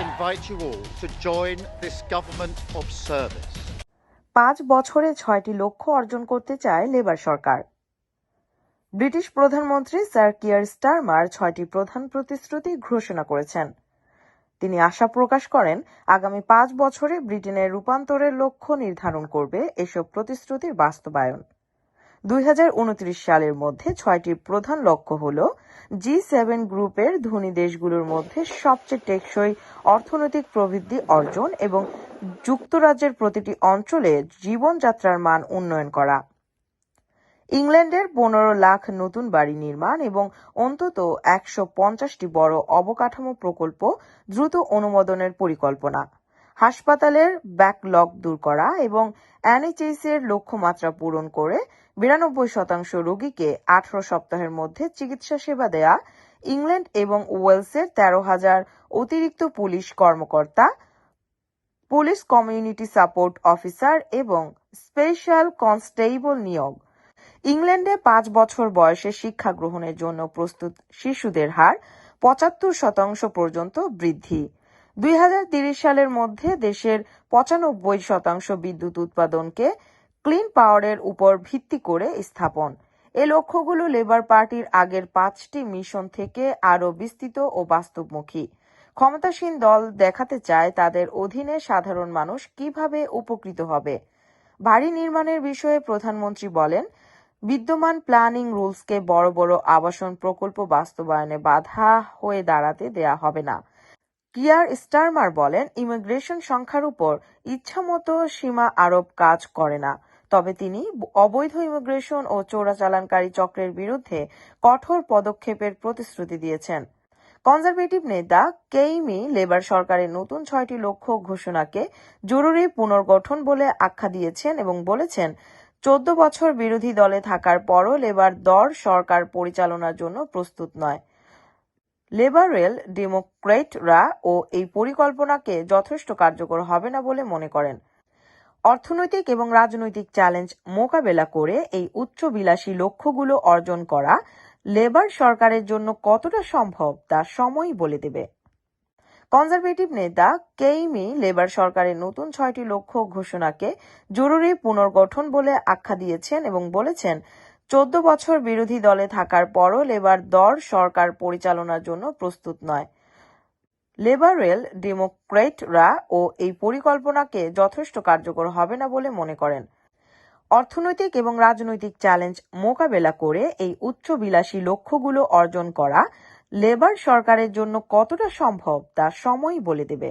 invite you all to join this government of service. পাঁচ বছরে ছয়টি লক্ষ্য অর্জন করতে চায় লেবার সরকার। ব্রিটিশ প্রধানমন্ত্রী স্যার কিয়ার স্টারমার ছয়টি প্রধান প্রতিশ্রুতি ঘোষণা করেছেন। তিনি আশা প্রকাশ করেন, আগামী পাঁচ বছরে ব্রিটেনের রূপান্তরের লক্ষ্য নির্ধারণ করবে এসব প্রতিশ্রুতির বাস্তবায়ন। দুই হাজার উনত্রিশ সালের মধ্যে ছয়টি প্রধান লক্ষ্য হল জি সেভেন গ্রুপের ধনী দেশগুলোর মধ্যে সবচেয়ে টেকসই অর্থনৈতিক প্রবৃদ্ধি অর্জন এবং যুক্তরাজ্যের প্রতিটি অঞ্চলে জীবনযাত্রার মান উন্নয়ন করা। ইংল্যান্ডের পনেরো লাখ নতুন বাড়ি নির্মাণ এবং অন্তত একশো পঞ্চাশটি বড় অবকাঠামো প্রকল্প দ্রুত অনুমোদনের পরিকল্পনা। হাসপাতালের ব্যাকলগ দূর করা এবং এনএইচএস এর লক্ষ্যমাত্রা পূরণ করে বিরানব্বই শতাংশ রোগীকে আঠারো সপ্তাহের মধ্যে চিকিৎসা সেবা দেয়া, ইংল্যান্ড এবং ওয়েলসের তেরো হাজার অতিরিক্ত পুলিশ কর্মকর্তা, পুলিশ কমিউনিটি সাপোর্ট অফিসার এবং স্পেশাল কনস্টেবল নিয়োগ। ইংল্যান্ডে পাঁচ বছর বয়সে শিক্ষা গ্রহণের জন্য প্রস্তুত শিশুদের হার পঁচাত্তর শতাংশ পর্যন্ত বৃদ্ধি। দুই সালের মধ্যে দেশের পঁচানব্বই শতাংশ বিদ্যুৎ উৎপাদনকে ক্লিন পাওয়ারের উপর ভিত্তি করে স্থাপন। এ লক্ষ্যগুলো লেবার পার্টির আগের পাঁচটি মিশন থেকে আরও বিস্তৃত ও বাস্তবমুখী। ক্ষমতাসীন দল দেখাতে চায় তাদের অধীনে সাধারণ মানুষ কীভাবে উপকৃত হবে। বাড়ি নির্মাণের বিষয়ে প্রধানমন্ত্রী বলেন, বিদ্যমান প্ল্যানিং রুলসকে বড় বড় আবাসন প্রকল্প বাস্তবায়নে বাধা হয়ে দাঁড়াতে দেয়া হবে না। কিয়ার স্টারমার বলেন, ইমিগ্রেশন সংখ্যার উপর ইচ্ছামতো সীমা আরোপ কাজ করে না। তবে তিনি অবৈধ ইমিগ্রেশন ও চোরাচালানকারী চক্রের বিরুদ্ধে কঠোর পদক্ষেপের প্রতিশ্রুতি দিয়েছেন। কনজারভেটিভ নেতা কেইমি লেবার সরকারের নতুন ছয়টি লক্ষ্য ঘোষণাকে জরুরি পুনর্গঠন বলে আখ্যা দিয়েছেন এবং বলেছেন, চোদ্দ বছর বিরোধী দলে থাকার পরও লেবার দর সরকার পরিচালনার জন্য প্রস্তুত নয়। লেবারেল ডেমোক্রেটরা ও এই পরিকল্পনাকে যথেষ্ট কার্যকর হবে না বলে মনে করেন। অর্থনৈতিক এবং রাজনৈতিক চ্যালেঞ্জ মোকাবেলা করে এই উচ্চবিলাসী লক্ষ্যগুলো অর্জন করা লেবার সরকারের জন্য কতটা সম্ভব তা সময় বলে দেবে। কনজারভেটিভ নেতা কেইমি লেবার সরকারের নতুন ছয়টি লক্ষ্য ঘোষণাকে জরুরি পুনর্গঠন বলে আখ্যা দিয়েছেন এবং বলেছেন চোদ্দ বছর বিরোধী দলে থাকার পরও লেবার দর সরকার পরিচালনার জন্য প্রস্তুত নয়। লেবারেল ডেমোক্রেটরা ও এই পরিকল্পনাকে যথেষ্ট কার্যকর হবে না বলে মনে করেন। অর্থনৈতিক এবং রাজনৈতিক চ্যালেঞ্জ মোকাবেলা করে এই উচ্চবিলাসী লক্ষ্যগুলো অর্জন করা লেবার সরকারের জন্য কতটা সম্ভব তা সময় বলে দেবে।